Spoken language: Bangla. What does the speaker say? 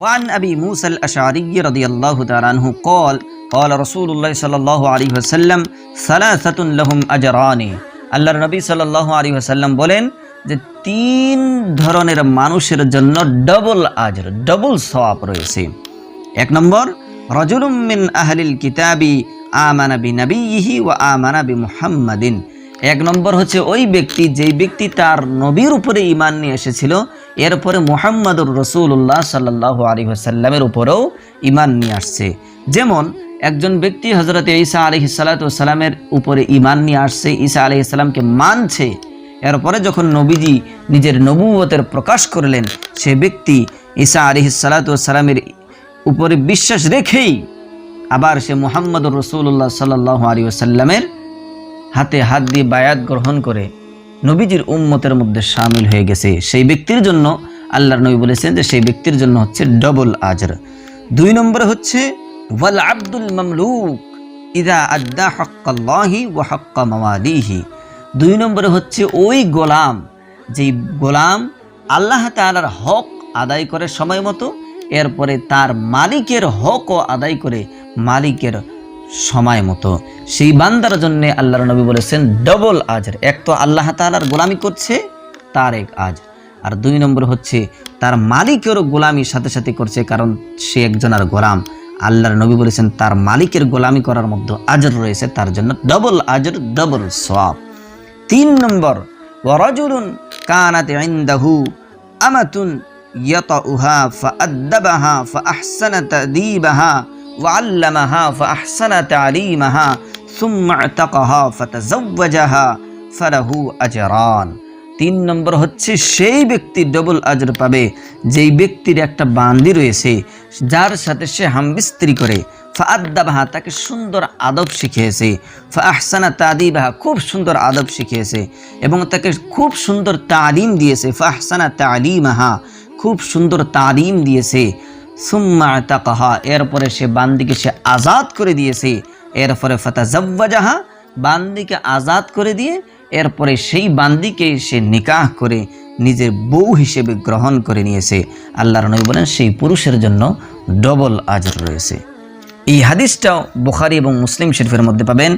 وعن أبي موسى الأشعري رضي الله تعالى عنه قال قال رسول الله صلى الله عليه وسلم ثلاثة لهم أجران আল্লাহর নবী সাল্লাল্লাহু আলাইহি ওয়াসাল্লাম বলেন যে তিন ধরনের মানুষের জন্য ডবল আজর ডবল সওয়াব রয়েছে এক নম্বর রজুলুম মিন আহলিল কিতাবি আমানা বি নবিহি ওয়া আমানা বি মুহাম্মাদিন এক নম্বর হচ্ছে ওই ব্যক্তি, যেই ব্যক্তি তার নবীর উপরে ইমান নিয়ে এসেছিল, এরপরে মুহাম্মাদুর রসুল্লাহ সাল্লাহ আলী উপরেও ইমান নিয়ে আসছে। যেমন, একজন ব্যক্তি হজরত ঈসা আলহি সাল্লাতামের উপরে ইমান নিয়ে আসছে, ঈসা আলহি সাল্লামকে মানছে। এরপরে যখন নবীজি নিজের নবুয়তের প্রকাশ করলেন, সে ব্যক্তি ঈসা আলহি সাল্লাতামের উপরে বিশ্বাস রেখেই আবার সে মোহাম্মদুর রসুল্লাহ সাল্লাহ আলী হাতে হাত দিয়ে বায়াত গ্রহণ করে নবীজির উম্মতের মধ্যে সামিল হয়ে গেছে। সেই ব্যক্তির জন্য আল্লাহর নবী বলেছেন যে সেই ব্যক্তির জন্য হচ্ছে ডবল আজর। দুই নম্বরে হচ্ছে, ওয়াল আব্দুল মামলুক ইদা আদ্দা হক্কাল্লাহি ওয়া হক্কা মাওয়ালিহি। দুই নম্বরে হচ্ছে, ওই গোলাম, যেই গোলাম আল্লাহ তাআলার হক আদায় করে সময় মতো, এরপরে তার মালিকের হকও আদায় করে মালিকের সময় মতো। সেই বান্দার জন্য আল্লাহর নবী বলেছেন, ডবল আজর। এক তো আল্লাহ তাআলার গোলামি করছে, তার এক আজ। আর দুই নম্বর হচ্ছে, তার মালিকেরও গোলামি সাথে সাথে করছে, কারণ সে একজনের গোলাম। আল্লাহর নবী বলেছেন, তার মালিকের গোলামি করার মধ্যে আজর রয়েছে, তার জন্য ডবল আজর, ডবল সওয়াব। তিন নম্বর, ওয়ারাজুলুন কানাত আমাতুন ইয়াতাউহা ফাআদ্দাবাহা ফাআহসানা তাদীবাহা وعلمها فأحسن تعليمها ثم اعتقها فتزوجها فله أجران তিন নম্বর হচ্ছে সেই ব্যক্তি ডবল আজর পাবে যেই ব্যক্তির একটা বান্দি রয়েছে যার সাথে সে হামবিস্ত্রি করে ফাআদ্দাবাহা তাকে সুন্দর আদব শিখিয়েছে ফাহসানা তাদিবাহা খুব সুন্দর আদব শিখিয়েছে এবং তাকে খুব সুন্দর তালিম দিয়েছে ফাহসানা তালিমাহা খুব সুন্দর তালিম দিয়েছে সুম্মা তাকাহা এরপরে সে বান্দিকে সে আজাদ করে দিয়েছে। এরপরে ফাতা জাহা বান্দিকে আজাদ করে দিয়ে এরপরে সেই বান্দিকে সে নিকাহ করে নিজের বউ হিসেবে গ্রহণ করে নিয়েছে। আল্লাহর নবী বলেন, সেই পুরুষের জন্য ডবল আজর রয়েছে। এই হাদিসটাও বুখারি এবং মুসলিম শরীফের মধ্যে পাবেন।